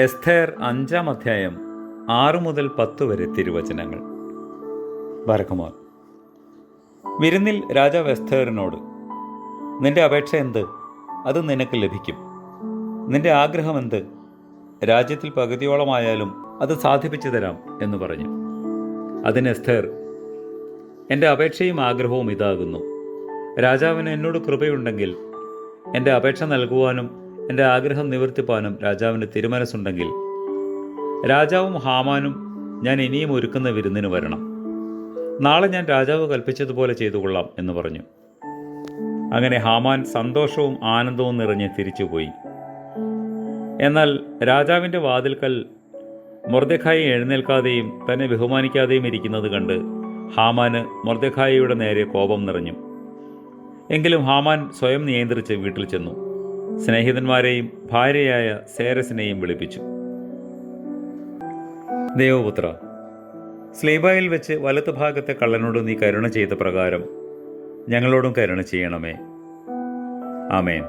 എസ്തേർ അഞ്ചാം അധ്യായം ആറു മുതൽ പത്ത് വരെ തിരുവചനങ്ങൾ. ബരക്കുമാർ വിരുന്നിൽ രാജാവ് എസ്തേറിനോട് നിന്റെ അപേക്ഷ എന്ത്? അത് നിനക്ക് ലഭിക്കും. നിന്റെ ആഗ്രഹം എന്ത്? രാജ്യത്തിൽ പകുതിയോളമായാലും അത് സാധിപ്പിച്ചു തരാം എന്ന് പറഞ്ഞു. അതിന് എസ്തേർ എന്റെ അപേക്ഷയും ആഗ്രഹവും ഇതാകുന്നു. രാജാവിന് എന്നോട് കൃപയുണ്ടെങ്കിൽ എന്റെ അപേക്ഷ നൽകുവാനും എന്റെ ആഗ്രഹം നിവർത്തിപ്പാനും രാജാവിന് തിരുമനസ്സുണ്ടെങ്കിൽ രാജാവും ഹാമാനും ഞാൻ ഇനിയും ഒരുക്കുന്ന വിരുന്നിന് വരണം. നാളെ ഞാൻ രാജാവ് കൽപ്പിച്ചതുപോലെ ചെയ്തു കൊള്ളാം എന്ന് പറഞ്ഞു. അങ്ങനെ ഹാമാൻ സന്തോഷവും ആനന്ദവും നിറഞ്ഞ് തിരിച്ചുപോയി. എന്നാൽ രാജാവിന്റെ വാതിൽക്കൽ മൊർദഖായി എഴുന്നേൽക്കാതെയും തന്നെ ബഹുമാനിക്കാതെയും ഇരിക്കുന്നത് കണ്ട് ഹാമാന് മൊർദഖായിയുടെ നേരെ കോപം നിറഞ്ഞു. എങ്കിലും ഹാമാൻ സ്വയം നിയന്ത്രിച്ച് വീട്ടിൽ ചെന്നു. സ്നേഹിതന്മാരെയും ഭാര്യയായ സേരസിനെയും വിളിപ്പിച്ചു. ദേവപുത്ര സ്ലീബായിൽ വെച്ച് വലത്ത് ഭാഗത്തെ കള്ളനോട് നീ കരുണ ചെയ്ത പ്രകാരം ഞങ്ങളോടും കരുണ ചെയ്യണമേ. ആമേൻ.